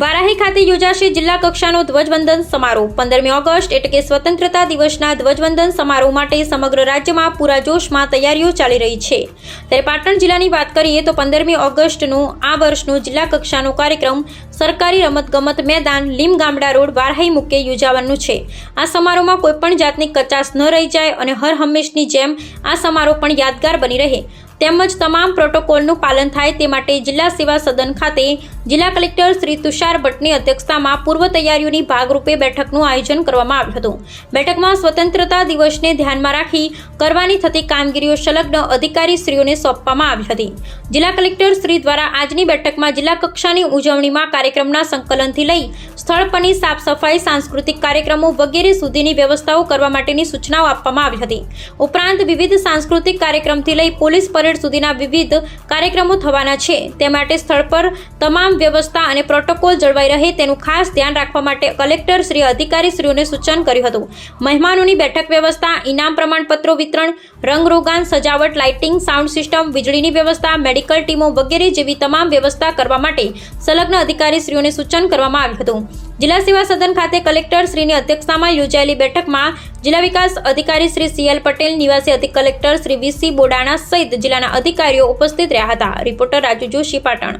વારાહી ખાતે યોજાશે જિલ્લા કક્ષાનો ધ્વજવંદન સમારોહ. પંદરમી ઓગસ્ટ એટલે કે સ્વતંત્રતા દિવસના ધ્વજવંદન સમારોહ માટે સમગ્ર રાજ્યમાં પૂરા જોશમાં તૈયારીઓ ચાલી રહી છે. ત્યારે પાટણ જિલ્લાની વાત કરીએ તો પંદરમી ઓગસ્ટનું આ વર્ષનું જિલ્લા કક્ષાનો કાર્યક્રમ સરકારી રમતગમત મેદાન લીમ ગામડા રોડ વારાહી મુકે યોજાવાનું છે. આ સમારોહમાં કોઈપણ જાતની કચાશ ન રહી જાય અને હર હંમેશની જેમ આ સમારોહ પણ યાદગાર બની રહે. તેમજ તમામ પ્રોટોકોલનું પાલન થાય તે માટે જિલ્લા સેવા સદન ખાતે જિલ્લા કલેક્ટર શ્રી તુષાર ભટ્ટની અધ્યક્ષતામાં પૂર્વ તૈયારીઓની ભાગરૂપે બેઠકનું આયોજન કરવામાં આવ્યું હતું. બેઠકમાં સ્વતંત્રતા દિવસને ધ્યાનમાં રાખી કરવાની થતી કામગીરીઓ સંલગ્ન અધિકારીશ્રીઓને સોંપવામાં આવી હતી. જિલ્લા કલેક્ટર શ્રી દ્વારા આજની બેઠકમાં જિલ્લા કક્ષાની ઉજવણીમાં કાર્યક્રમના સંકલનથી લઈ સ્થળ પરની સાફ સફાઈ સાંસ્કૃતિક કાર્યક્રમો વગેરે સુધીની વ્યવસ્થાઓ કરવા માટેની સૂચનાઓ આપવામાં આવી હતી. ઉપરાંત વિવિધ સાંસ્કૃતિક કાર્યક્રમથી લઈ પોલીસ પરેડ સુધીના વિવિધ કાર્યક્રમો થવાના છે. તે માટે સ્થળ પર તમામ વ્યવસ્થા અને પ્રોટોકોલ જળવાઈ રહે તેનું ખાસ ધ્યાન રાખવા માટે કલેક્ટર શ્રી અધિકારીશ્રીઓને સૂચન કર્યું હતું. મહેમાનોની બેઠક વ્યવસ્થા, ઇનામ પ્રમાણપત્રો વિતરણ, રંગરોગાન, સજાવટ, લાઇટિંગ, સાઉન્ડ સિસ્ટમ, વીજળીની વ્યવસ્થા, મેડિકલ ટીમો વગેરે જેવી તમામ વ્યવસ્થા કરવા માટે સંલગ્ન અધિકારીશ્રીઓને સૂચન કરવામાં આવ્યું હતું. જિલ્લા સેવા સદન ખાતે કલેક્ટર શ્રીની અધ્યક્ષતામાં યોજાયેલી બેઠકમાં જિલ્લા વિકાસ અધિકારી શ્રી સીએલ પટેલ, નિવાસી અધિક કલેક્ટર શ્રી વીસી બોડાણા સહિત જિલ્લાના અધિકારીઓ ઉપસ્થિત રહ્યા હતા. રિપોર્ટર રાજુ જોશી પાટણ.